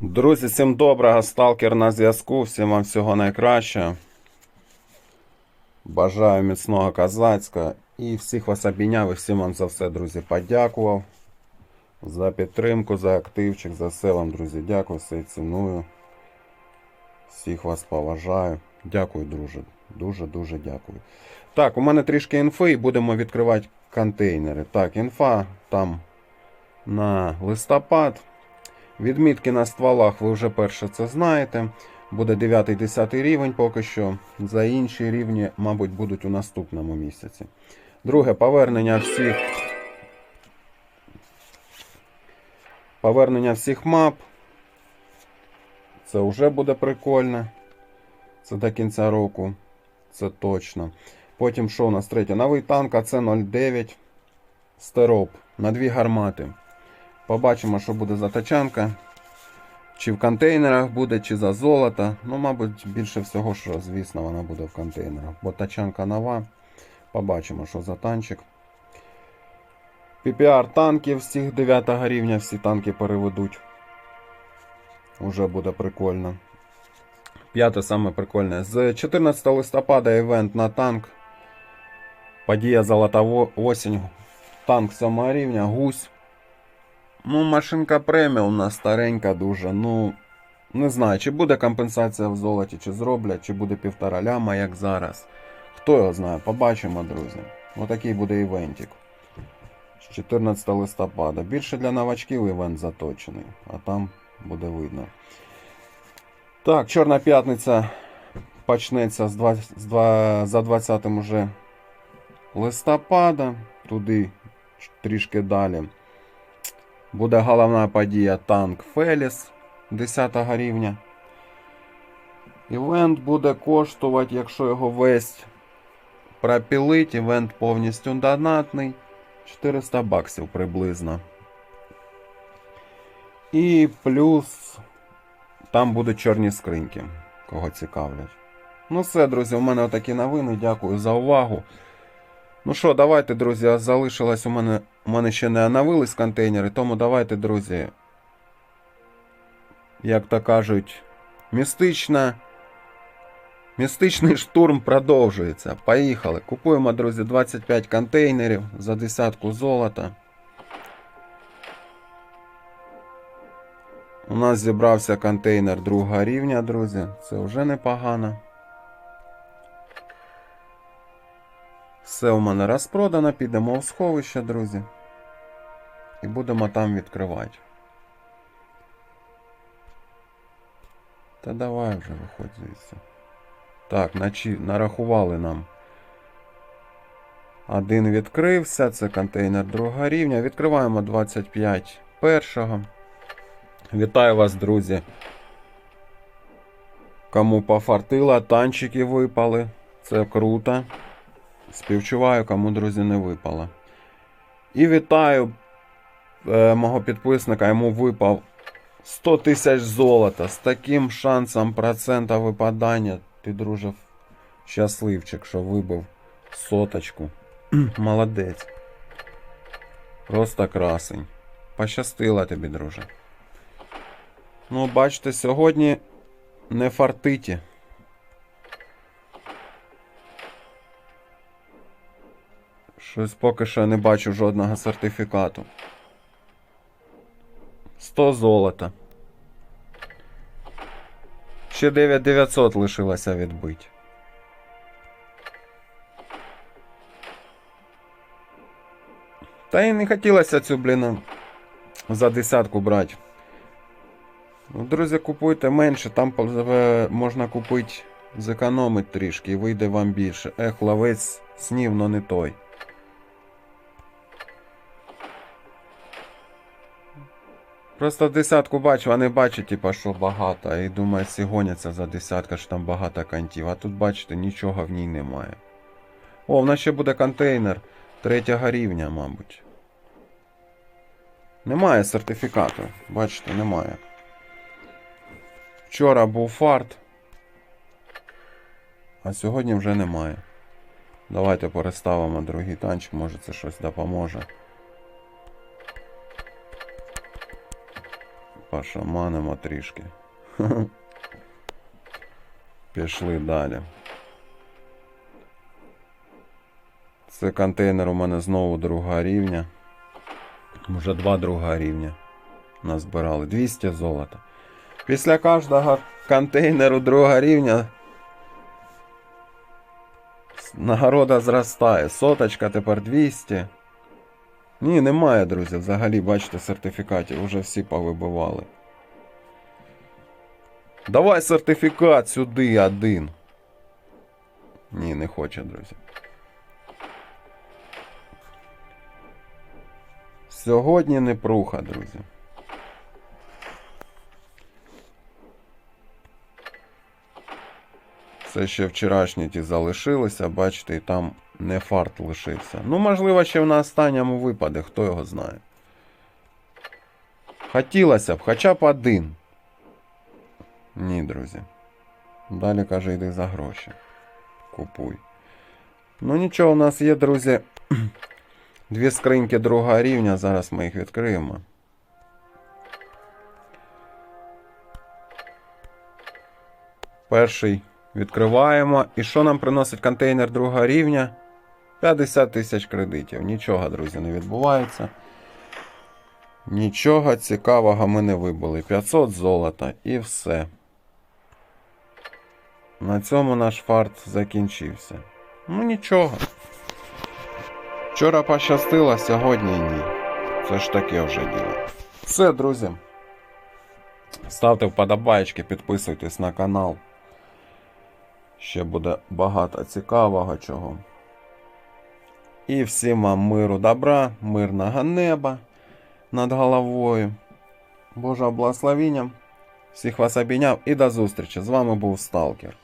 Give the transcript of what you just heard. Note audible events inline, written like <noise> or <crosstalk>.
Друзі, всім доброго, сталкер на зв'язку, всім вам всього найкращого. Бажаю міцного козацька і всіх вас обійняв і всім вам за все, друзі, подякував. За підтримку, за активчик, за все вам, друзі. Дякую, все ціную. Всіх вас поважаю. Дякую, друже. Дуже-дуже дякую. Так, у мене трішки інфи і будемо відкривати контейнери. Так, інфа там на листопад. Відмітки на стволах ви вже перше це знаєте. Буде 9-10 рівень поки що. За інші рівні, мабуть, будуть у наступному місяці. Друге, повернення всіх. Повернення всіх мап. Це вже буде прикольно. Це до кінця року. Це точно. Потім що у нас третє? Новий танк АЦ-09 Стероп на дві гармати. Побачимо, що буде за тачанка. Чи в контейнерах буде, чи за золото. Ну, мабуть, більше всього, що, звісно, вона буде в контейнерах. Бо тачанка нова. Побачимо, що за танчик. PPR танків всіх 9 рівня, всі танки переведуть. Уже буде прикольно. П'яте саме прикольне. З 14 листопада івент на танк. Подія Золота осінь. Танк 7 рівня, гусь. Ну, машинка преміум старенька дуже. Ну, не знаю, чи буде компенсація в золоті, чи зроблять, чи буде півтора ляма, як зараз. Хто його знає, побачимо, друзі. Отакий буде івентик. З 14 листопада. Більше для новачків івент заточений, а там буде видно. Так, Чорна п'ятниця почнеться з 20, з два- за 20 уже листопада. Туди трішки далі. Буде головна подія танк Феліс 10 рівня. Івент буде коштувати, якщо його весь пропілить, івент повністю донатний. 400 баксів приблизно. І плюс там будуть чорні скриньки, кого цікавлять. Ну все, друзі, у мене отакі новини. Дякую за увагу. Ну що, давайте, друзі, залишилось у мене. У мене ще не оновились контейнери, тому давайте, друзі. Як то кажуть, містична. Містичний штурм продовжується. Поїхали. Купуємо, друзі, 25 контейнерів за десятку золота. У нас зібрався контейнер другого рівня, друзі. Це вже непогано. Все у мене розпродано, підемо в сховище, друзі. І будемо там відкривати. Та давай вже виходь звідси. Так, начі... нарахували нам. Один відкрився, це контейнер другого рівня. Відкриваємо 25 першого. Вітаю вас, друзі. Кому пофартило, танчики випали. Це круто. Співчуваю, кому, друзі, не випало. І вітаю е, мого підписника, йому випав 100 тисяч золота. З таким шансом процента випадання. Ти, друже, щасливчик, що вибив соточку. <clears throat> Молодець. Просто красень. Пощастило тобі, друже. Ну, бачите, сьогодні не фартиті. Щось поки що не бачу жодного сертифікату. 100 золота. Ще 9900 лишилося відбити. Та й не хотілося цю, блін, за десятку брати. Ну, Друзі, купуйте менше, там е, можна купити, зекономити трішки і вийде вам більше. Ех, ловець снів, но не той. Просто десятку бачу, а не бачу, типа, що багато. І думаю, всі гоняться за десятка, що там багато кантів. А тут, бачите, нічого в ній немає. О, в нас ще буде контейнер третього рівня, мабуть. Немає сертифікату. Бачите, немає. Вчора був фарт. А сьогодні вже немає. Давайте переставимо другий танчик, може це щось допоможе. Пошаманимо трішки. <laughs> Пішли далі. Це контейнер у мене знову друга рівня. Вже два друга рівня. Назбирали 200 золота. Після кожного контейнеру друга рівня нагорода зростає. Соточка тепер 200. Ні, немає, друзі, взагалі, бачите, сертифікатів. Уже всі повибивали. Давай сертифікат сюди один. Ні, не хоче, друзі. Сьогодні не пруха, друзі. Це ще вчорашні ті залишилися, бачите, і там не фарт лишився. Ну, можливо, ще в на останньому випаде, хто його знає. Хотілося б, хоча б один. Ні, друзі. Далі каже, йди за гроші. Купуй. Ну нічого, у нас є, друзі. <clears throat> Дві скриньки другого рівня. Зараз ми їх відкриємо. Перший відкриваємо. І що нам приносить контейнер другого рівня? 50 тисяч кредитів. Нічого, друзі, не відбувається. Нічого цікавого ми не вибили. 500 золота і все. На цьому наш фарт закінчився. Ну нічого. Вчора пощастило, сьогодні ні. Це ж таке вже діло. Все, друзі. Ставте вподобайки, підписуйтесь на канал. Ще буде багато цікавого чого. І всім вам миру добра, мирного неба над головою. Божого благословіння. Всіх вас обійняв і до зустрічі. З вами був Сталкер.